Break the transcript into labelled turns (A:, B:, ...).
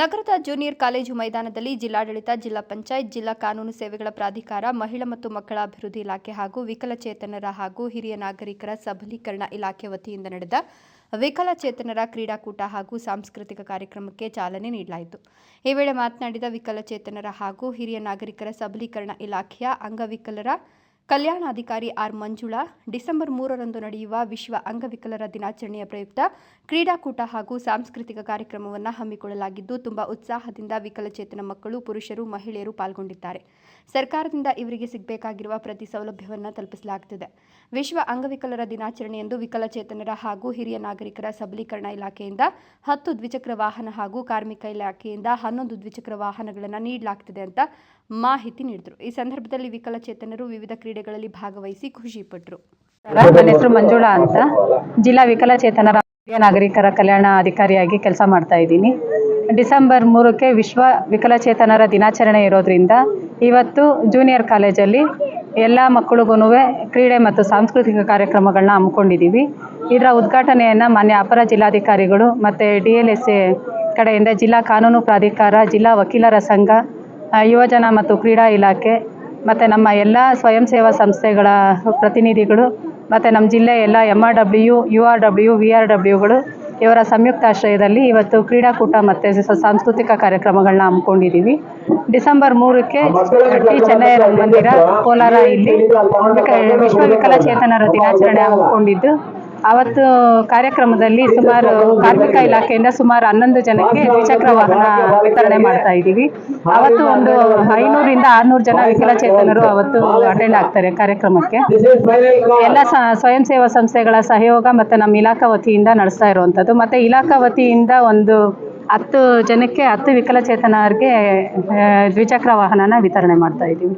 A: ನಗರದ junior college ಮೈದಾನದಲ್ಲಿ ಜಿಲ್ಲಾಡಳಿತ, ಜಿಲ್ಲಾ ಪಂಚಾಯತ್, ಜಿಲ್ಲಾ ಕಾನೂನು ಸೇವೆಗಳ ಪ್ರಾಧಿಕಾರ, ಮಹಿಳಾ ಮತ್ತು ಮಕ್ಕಳ ಅಭಿವೃದ್ಧಿ ಇಲಾಖೆ ಹಾಗೂ ವಿಕಲಚೇತನರ ಹಾಗೂ ಹಿರಿಯ ನಾಗರಿಕರ ಸಬಲೀಕರಣ ಇಲಾಖೆ ವತಿಯಿಂದ ನಡೆದ ವಿಕಲಚೇತನರ ಕ್ರೀಡಾಕೂಟ ಹಾಗೂ ಸಾಂಸ್ಕೃತಿಕ ಕಾರ್ಯಕ್ರಮಕ್ಕೆ ಚಾಲನೆ ನೀಡಲಾಯಿತು. ಈ ವೇಳೆ ಮಾತನಾಡಿದ ವಿಕಲಚೇತನರ ಹಾಗೂ ಹಿರಿಯ ನಾಗರಿಕರ ಸಬಲೀಕರಣ ಇಲಾಖೆಯ ಅಂಗವಿಕಲರ ಕಲ್ಯಾಣಾಧಿಕಾರಿ ಆರ್ ಮಂಜುಳಾ, ಡಿಸೆಂಬರ್ ಮೂರರಂದು ನಡೆಯುವ ವಿಶ್ವ ಅಂಗವಿಕಲರ ದಿನಾಚರಣೆಯ ಪ್ರಯುಕ್ತ ಕ್ರೀಡಾಕೂಟ ಹಾಗೂ ಸಾಂಸ್ಕೃತಿಕ ಕಾರ್ಯಕ್ರಮವನ್ನು ಹಮ್ಮಿಕೊಳ್ಳಲಾಗಿದ್ದು, ತುಂಬಾ ಉತ್ಸಾಹದಿಂದ ವಿಕಲಚೇತನ ಮಕ್ಕಳು, ಪುರುಷರು, ಮಹಿಳೆಯರು ಪಾಲ್ಗೊಂಡಿದ್ದಾರೆ. ಸರ್ಕಾರದಿಂದ ಇವರಿಗೆ ಸಿಗಬೇಕಾಗಿರುವ ಪ್ರತಿ ಸೌಲಭ್ಯವನ್ನು ತಲುಪಿಸಲಾಗುತ್ತಿದೆ ವಿಶ್ವ ಅಂಗವಿಕಲರ ದಿನಾಚರಣೆಯಂದು ವಿಕಲಚೇತನರ ಹಾಗೂ ಹಿರಿಯ ನಾಗರಿಕರ ಸಬಲೀಕರಣ ಇಲಾಖೆಯಿಂದ ಹತ್ತು ದ್ವಿಚಕ್ರ ವಾಹನ ಹಾಗೂ ಕಾರ್ಮಿಕ ಇಲಾಖೆಯಿಂದ ಹನ್ನೊಂದು ದ್ವಿಚಕ್ರ ವಾಹನಗಳನ್ನು ನೀಡಲಾಗ್ತಿದೆ ಅಂತ ಮಾಹಿತಿ ನೀಡಿದರು. ಈ ಸಂದರ್ಭದಲ್ಲಿ ವಿಕಲಚೇತನರು ವಿವಿಧ ಕ್ರೀಡೆಗಳಲ್ಲಿ ಭಾಗವಹಿಸಿ ಖುಷಿಪಟ್ಟರು
B: ನನ್ನ ಹೆಸರು ಮಂಜುಳಾ ಅಂತ ಜಿಲ್ಲಾ ವಿಕಲಚೇತನರ ಹಿರಿಯ ನಾಗರಿಕರ ಕಲ್ಯಾಣ ಅಧಿಕಾರಿಯಾಗಿ ಕೆಲಸ ಮಾಡ್ತಾ ಇದ್ದೀನಿ. ಡಿಸೆಂಬರ್ ಮೂರಕ್ಕೆ ವಿಶ್ವ ವಿಕಲಚೇತನರ ದಿನಾಚರಣೆ ಇರೋದ್ರಿಂದ ಇವತ್ತು ಜೂನಿಯರ್ ಕಾಲೇಜಲ್ಲಿ ಎಲ್ಲ ಮಕ್ಕಳಿಗೂ ಕ್ರೀಡೆ ಮತ್ತು ಸಾಂಸ್ಕೃತಿಕ ಕಾರ್ಯಕ್ರಮಗಳನ್ನ ಹಮ್ಮಿಕೊಂಡಿದ್ದೀವಿ. ಇದರ ಉದ್ಘಾಟನೆಯನ್ನು ಮಾನ್ಯ ಅಪರ ಜಿಲ್ಲಾಧಿಕಾರಿಗಳು ಮತ್ತು ಡಿ ಎಲ್ ಎಸ್ ಎ ಕಡೆಯಿಂದ ಜಿಲ್ಲಾ ಕಾನೂನು ಪ್ರಾಧಿಕಾರ ಜಿಲ್ಲಾ ವಕೀಲರ ಸಂಘ ಯುವಜನ ಮತ್ತು ಕ್ರೀಡಾ ಇಲಾಖೆ ಮತ್ತು ನಮ್ಮ ಎಲ್ಲ ಸ್ವಯಂ ಸೇವಾ ಸಂಸ್ಥೆಗಳ ಪ್ರತಿನಿಧಿಗಳು, ಮತ್ತು ನಮ್ಮ ಜಿಲ್ಲೆ ಎಲ್ಲ M R W U R W V R ಡಬ್ಲ್ಯೂಗಳು ಇವರ ಸಂಯುಕ್ತಾಶ್ರಯದಲ್ಲಿ ಇವತ್ತು ಕ್ರೀಡಾಕೂಟ ಮತ್ತು ಸಾಂಸ್ಕೃತಿಕ ಕಾರ್ಯಕ್ರಮಗಳನ್ನ ಹಮ್ಮಿಕೊಂಡಿದ್ದೀವಿ. ಡಿಸೆಂಬರ್ ಮೂರಕ್ಕೆ ಟಿ ಚೆನ್ನೈ ಮಂದಿರ ಕೋಲಾರ ಇಲ್ಲಿ ವಿಶ್ವ ವಿಕಲಚೇತನರ ದಿನಾಚರಣೆ ಹಮ್ಮಿಕೊಂಡಿದ್ದು. ಅವತ್ತು ಕಾರ್ಯಕ್ರಮದಲ್ಲಿ ಸುಮಾರು ಕಾರ್ಮಿಕ ಇಲಾಖೆಯಿಂದ ಸುಮಾರು ಹನ್ನೊಂದು ಜನಕ್ಕೆ ದ್ವಿಚಕ್ರ ವಾಹನ ವಿತರಣೆ ಮಾಡ್ತಾ ಇದ್ದೀವಿ. ಅವತ್ತು ಒಂದು ಐನೂರಿಂದ ಆರ್ನೂರು ಜನ ವಿಕಲಚೇತನರು ಅವತ್ತು ಅಟೆಂಡ್ ಆಗ್ತಾರೆ ಕಾರ್ಯಕ್ರಮಕ್ಕೆ. ಎಲ್ಲ ಸ್ವಯಂ ಸೇವಾ ಸಂಸ್ಥೆಗಳ ಸಹಯೋಗ ಮತ್ತು ನಮ್ಮ ಇಲಾಖಾ ವತಿಯಿಂದ ನಡೆಸ್ತಾ ಇರುವಂಥದ್ದು. ಮತ್ತು ಇಲಾಖಾ ವತಿಯಿಂದ ಒಂದು ಹತ್ತು ಜನಕ್ಕೆ, ಹತ್ತು ವಿಕಲಚೇತನರಿಗೆ ದ್ವಿಚಕ್ರ ವಾಹನನ ವಿತರಣೆ ಮಾಡ್ತಾ ಇದ್ದೀವಿ.